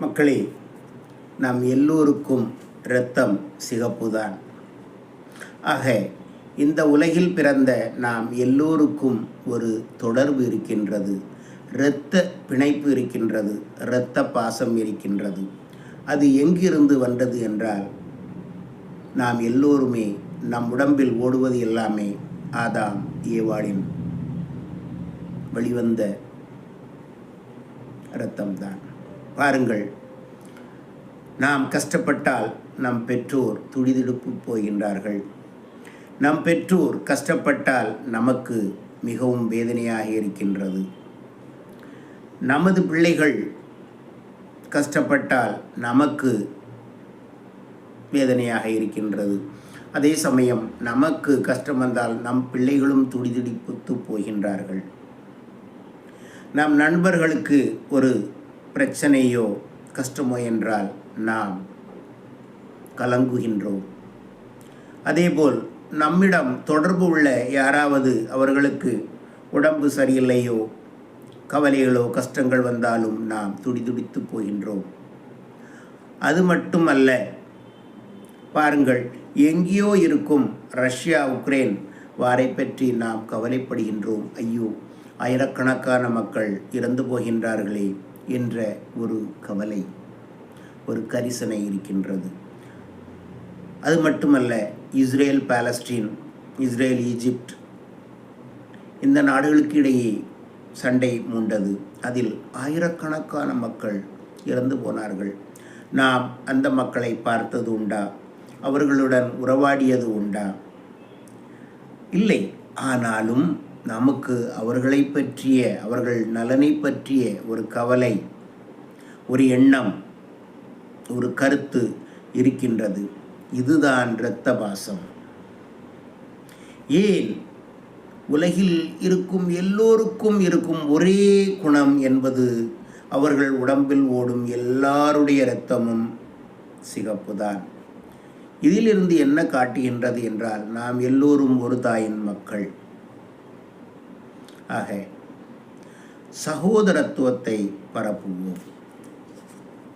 மக்களே நாம் எல்லோருக்கும் இரத்தம் சிகப்புதான். ஆக இந்த உலகில் பிறந்த நாம் எல்லோருக்கும் ஒரு தொடர்பு இருக்கின்றது. இரத்த பிணைப்பு இருக்கின்றது இரத்த பாசம் இருக்கின்றது. அது எங்கிருந்து வந்தது என்றால் நாம் எல்லோருமே நம் உடம்பில் ஓடுவது எல்லாமே ஆதாம் ஏவாளின் வெளிவந்த இரத்தம்தான். பாருங்கள் நாம் கஷ்டப்பட்டால் நம் பெற்றோர் துடிதுடுப்பு போகின்றார்கள். நம் பெற்றோர் கஷ்டப்பட்டால் நமக்கு மிகவும் வேதனையாக இருக்கின்றது. நமது பிள்ளைகள் கஷ்டப்பட்டால் நமக்கு வேதனையாக இருக்கின்றது. அதே சமயம் நமக்கு கஷ்டம் வந்தால் நம் பிள்ளைகளும் துடிதுடிப்புத்து போகின்றார்கள். நம் நண்பர்களுக்கு ஒரு பிரச்சனையோ கஷ்டமோ என்றால் நாம் கலங்குகின்றோம். அதேபோல் நம்மிடம் தொடர்பு உள்ள யாராவது அவர்களுக்கு உடம்பு சரியில்லையோ கவலைகளோ கஷ்டங்கள் வந்தாலும் நாம் துடிதுடித்து போகின்றோம். அது மட்டுமல்ல பாருங்கள் எங்கேயோ இருக்கும் ரஷ்யா உக்ரைன் வாரை பற்றி நாம் கவலைப்படுகின்றோம். ஐயோ ஆயிரக்கணக்கான மக்கள் இறந்து போகின்றார்களே. என்ற ஒரு கவலை ஒரு கரிசனை இருக்கின்றது. அது மட்டுமல்ல இஸ்ரேல் பாலஸ்டீன் இஸ்ரேல் ஈஜிப்ட் இந்த நாடுகளுக்கு இடையே சண்டை மூண்டது. அதில் ஆயிரக்கணக்கான மக்கள் இறந்து போனார்கள். நாம் அந்த மக்களை பார்த்தது உண்டா? அவர்களுடன் உறவாடியது உண்டா? இல்லை. ஆனாலும் நமக்கு அவர்களை பற்றிய அவர்கள் நலனை பற்றிய ஒரு கவலை ஒரு எண்ணம் ஒரு கருத்து இருக்கின்றது. இதுதான் இரத்த பாசம் ஏன்? உலகில் இருக்கும் எல்லோருக்கும் இருக்கும் ஒரே குணம் என்பது அவர்கள் உடம்பில் ஓடும் எல்லாருடைய இரத்தமும் சிகப்புதான். இதிலிருந்து என்ன காட்டுகின்றது என்றால் நாம் எல்லோரும் ஒரு தாயின் மக்கள். ஆக சகோதரத்துவத்தை பரப்புவோம்